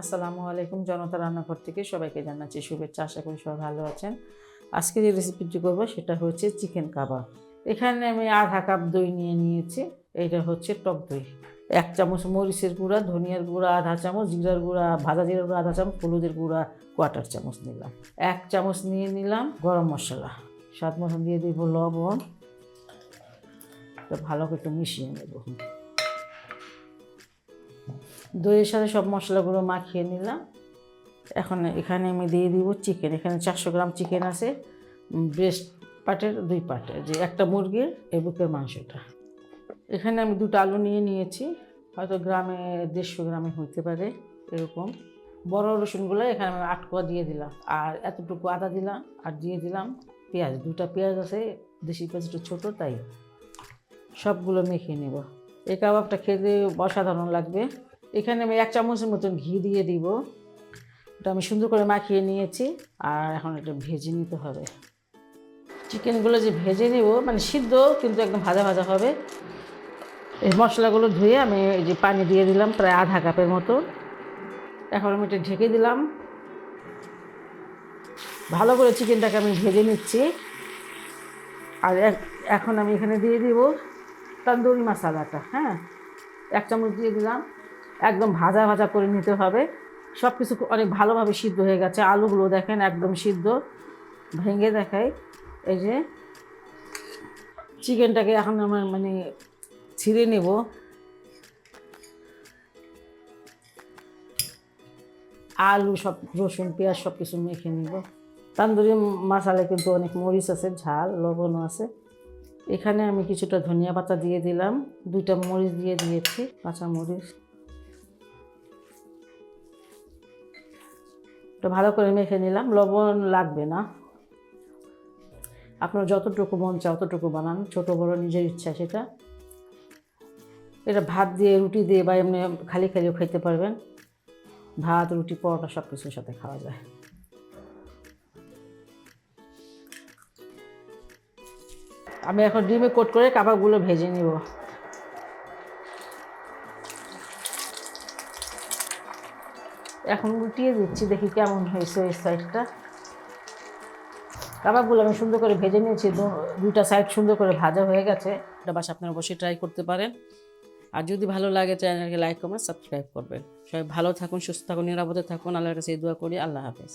আসসালামু আলাইকুম জনতা রান্নাঘর থেকে সবাইকে জানাচ্ছি শুভেচ্ছা, আশা করি সবাই ভালো আছেন। আজকে যে রেসিপিটি করব সেটা হচ্ছে চিকেন কাবাব এখানে আমি আধা কাপ দই নিয়ে নিয়েছি এটা হচ্ছে টক দই। এক চামচ মরিচের গুঁড়া, ধনিয়ার গুঁড়া আধা চামচ, জিরার গুঁড়া, ভাজা জিরার গুঁড়া আধা চামচ, হলুদের গুঁড়া কোয়াটার চামচ নিলাম। এক চামচ নিয়ে নিলাম গরম মশলা। স্বাদ মতন দিয়ে দিব লবণ। ভালো করে একটু মিশিয়ে নেব। দইয়ের সাথে সব মশলাগুলো মাখিয়ে নিলাম। এখন এখানে আমি দিয়ে দিব চিকেন এখানে চারশো গ্রাম চিকেন আছে ব্রেস্ট পার্টের দুই পার্টের যে একটা মুরগির এই বুকের মাংসটা। এখানে আমি দুটো আলু নিয়ে নিয়েছি, হয়তো গ্রামে দেড়শো গ্রামে হইতে পারে এরকম। বড় রসুনগুলো এখানে আমি আট কোয়া দিয়ে দিলাম। আর এতটুকু আদা দিলাম, আর দিয়ে দিলাম পেঁয়াজ। দুটো পেঁয়াজ আছে, দেশি পেঁয়াজ একটু ছোটো, তাই সবগুলো মেখে নেব। এই কাবাবটা খেতে অসাধারণ লাগবে। এখানে আমি এক চামচের মতন ঘি দিয়ে দিব। ওটা আমি সুন্দর করে মাখিয়ে নিয়েছি, আর এখন এটা ভেজে নিতে হবে। চিকেনগুলো যে ভেজে নেব মানে সিদ্ধ, কিন্তু একদম ভাজা ভাজা হবে। এই মশলাগুলো ধুয়ে আমি এই যে পানি দিয়ে দিলাম, প্রায় আধা কাপের মতো। এখন আমি এটা ঢেকে দিলাম। ভালো করে চিকেনটাকে আমি ভেজে নিচ্ছি। আর এখন আমি এখানে দিয়ে দিব তন্দুরি মশলাটা হ্যাঁ? এক চামচ দিয়ে দিলাম। একদম ভাজা ভাজা করে নিতে হবে। সব কিছু অনেক ভালোভাবে সিদ্ধ হয়ে গেছে। আলুগুলো দেখেন একদম সিদ্ধ। ভেঙে দেখাই। এই যে চিকেনটাকে এখন আমার মানে ছিঁড়ে নেব। আলু সব, রসুন, পেঁয়াজ সব কিছু মেখে নিব। তান্দুরি মশালায় কিন্তু অনেক মরিচ আছে, ঝাল, লবণও আছে। এখানে আমি কিছুটা ধনিয়া পাতা দিয়ে দিলাম। দুইটা মরিচ দিয়ে দিয়েছি, কাঁচা মরিচ। তো ভালো করে মেখে নিলাম। লবণ লাগবে না। আপনার যতটুকু মন চায় অতটুকু বানান। ছোটো, বড় নিজের ইচ্ছা সেটা। এটা ভাত দিয়ে, রুটি দিয়ে বা এমনি খালি খালিও খেতে পারবেন। ভাত, রুটি, পরোটা সব কিছুর সাথে খাওয়া যায়। আমি এখন ডিমে কোট করে কাবাবগুলো ভেজে নিব। এখন উল্টিয়ে দিচ্ছি, দেখি কেমন হয়েছে ওই সাইডটা কাবাবগুলো আমি সুন্দর করে ভেজে নিয়েছি দুইটা সাইড সুন্দর করে ভাজা হয়ে গেছে। এটা বাসা আপনারা অবশ্যই ট্রাই করতে পারেন। আর যদি ভালো লাগে, চ্যানেলকে লাইক কমেন্ট সাবস্ক্রাইব করবেন। সবাই ভালো থাকুন, সুস্থ থাকুন, নিরাপদে থাকুন। আল্লাহর কাছে এই দোয়া করি, আল্লাহ হাফেজ।